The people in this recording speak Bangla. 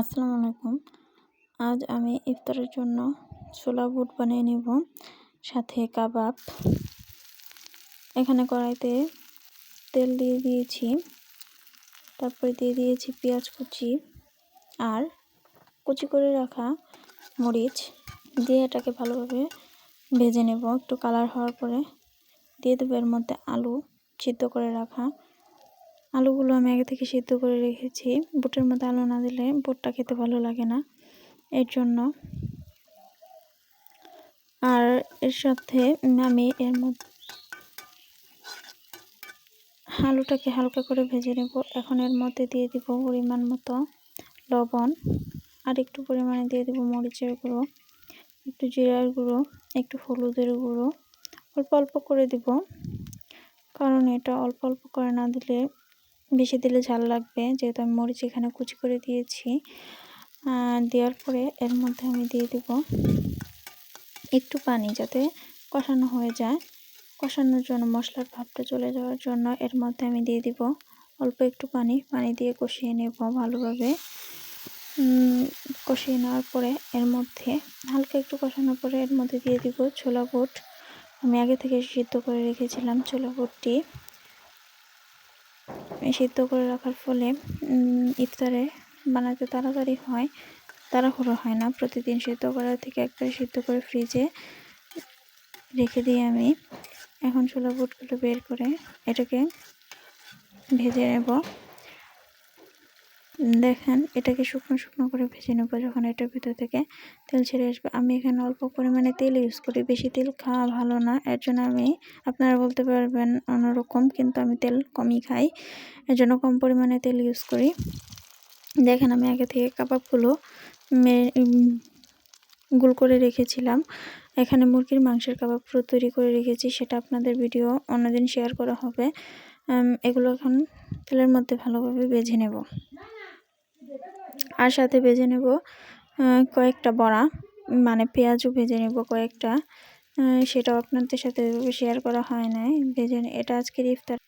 আসসালামু আলাইকুম। আজ আমি ইফতারের জন্য ছোলা বুট বানিয়ে নিব, সাথে কাবাব। এখানে কড়াইতে তেল দিয়ে দিয়েছি, তারপরে দিয়ে দিয়েছি পেঁয়াজ কুচি আর কুচি করে রাখা মরিচ দিয়ে এটাকে ভালোভাবে ভেজে নেব। একটু কালার হওয়ার পরে দিয়ে দেবো এর মধ্যে আলু সিদ্ধ করে রাখা আলুগুলো আমি আগে থেকে সিদ্ধ করে রেখেছি। বুটের মধ্যে আলু না দিলে বুটটা খেতে ভালো লাগে না। এর জন্য আর এর সাথে আমি এর মধ্যে আলুটাকে হালকা করে ভেজে নেব। এখন এর মধ্যে দিয়ে দিব পরিমাণ মতো লবণ। আর একটু পরিমাণে দিয়ে দেবো মরিচের গুঁড়ো, একটু জিরার গুঁড়ো, একটু হলুদের গুঁড়ো। অল্প অল্প করে দিব। কারণ এটা অল্প অল্প করে না দিলে বেশি দিলে ঝাল লাগবে। যেহেতু আমি মরিচ এখানে কুচি করে দিয়েছি। দেওয়ার পরে এর মধ্যে আমি দিয়ে দেব একটু পানি যাতে কষানো হয়ে যায়। কষানোর জন্য, মশলার ভাবটা চলে যাওয়ার জন্য এর মধ্যে আমি দিয়ে দিব অল্প একটু পানি। পানি দিয়ে কষিয়ে নেব ভালোভাবে। কষিয়ে নেওয়ার পরে এর মধ্যে হালকা একটু কষানোর পরে এর মধ্যে দিয়ে দিব ছোলা বুট। আমি আগে থেকে সিদ্ধ করে রেখেছিলাম ছোলা বুটটি। সিদ্ধ করে রাখার ফলে ইফতারে বানাতে তাড়াতাড়ি হয়, তাড়াহুড়ো হয় না। প্রতিদিন সিদ্ধ করার থেকে একবার সিদ্ধ করে ফ্রিজে রেখে দিয়ে আমি এখন ছোলা বুটগুলো বের করে এটাকে ভেজে নেব। দেখেন, এটাকে শুকনো শুকনো করে ভেজে নেব যখন এটার ভিতর থেকে তেল ছেড়ে আসবে। আমি এখানে অল্প পরিমাণে তেল ইউজ করি, বেশি তেল খাওয়া ভালো না। এর জন্য আমি, আপনারা বলতে পারবেন অন্যরকম, কিন্তু আমি তেল কমই খাই। এর জন্য কম পরিমাণে তেল ইউজ করি। দেখেন, আমি আগে থেকে কাবাবগুলো গুল করে রেখেছিলাম। এখানে মুরগির মাংসের কাবাব তৈরি করে রেখেছি, সেটা আপনাদের ভিডিও অন্যদিন শেয়ার করা হবে। এগুলো এখন তেলের মধ্যে ভালোভাবে বেজে নেব। আর সাথে ভেজে নেব কয়েকটা বড়া মানে পেঁয়াজও ভেজে নেব কয়েকটা। সেটাও আপনাদের সাথে শেয়ার করা হয় নাই। ভেজে এটা আজকের ইফতার।